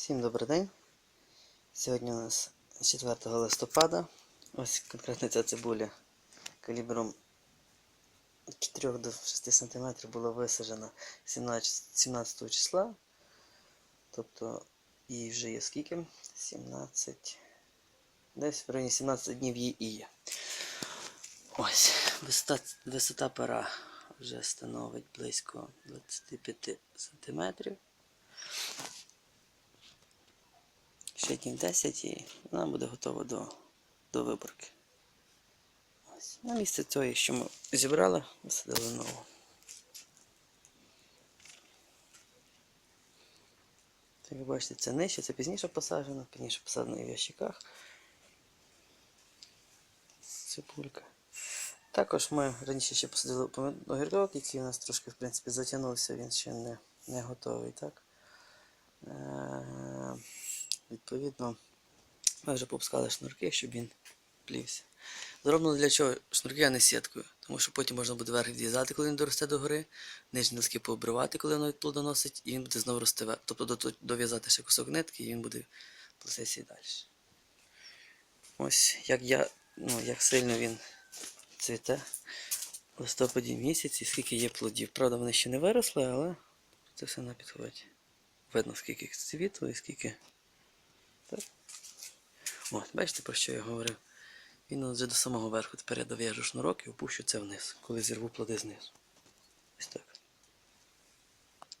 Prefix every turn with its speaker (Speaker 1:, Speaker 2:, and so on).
Speaker 1: Всім добрий день. Сьогодні у нас 4 листопада. Ось конкретно ця цибуля калібром 4 до 6 см була висаджена 17, 17 числа. Тобто їй вже є скільки? 17. Десь в районі 17 днів їй і є. Ось, висота, висота пера вже становить близько 25 сантиметрів. Ще днів 10 і вона буде готова до, до виборки. Ось. На місце цієї, що ми зібрали, висадили нову. Так ви бачите, це нижче, це пізніше посаджено, пізніше посаджено і в ящиках. Цибулька. Також ми раніше ще посадили огірок, який у нас трошки в принципі затягнувся, він ще не, не готовий. Так? Е, Відповідно, ми вже попускали шнурки, щоб він плівся. Зроблено для чого шнурки, а не сіткою, тому що потім можна буде верх відв'язати, коли він доросте до гори, нижні носки пообривати, коли воно плодоносить, і він буде знову рости. Тобто до- дов'язати ще кусок нитки, і він буде в і далі. Ось як я, ну, як сильно він цвіте в листопаді місяці, скільки є плодів. Правда, вони ще не виросли, але це все на підході. Видно, скільки цвіту і скільки. Так. От, бачите, про що я говорив? Він вже до самого верху. Тепер я дов'яжу шнурок і опущу це вниз, коли зірву плоди знизу. Ось так.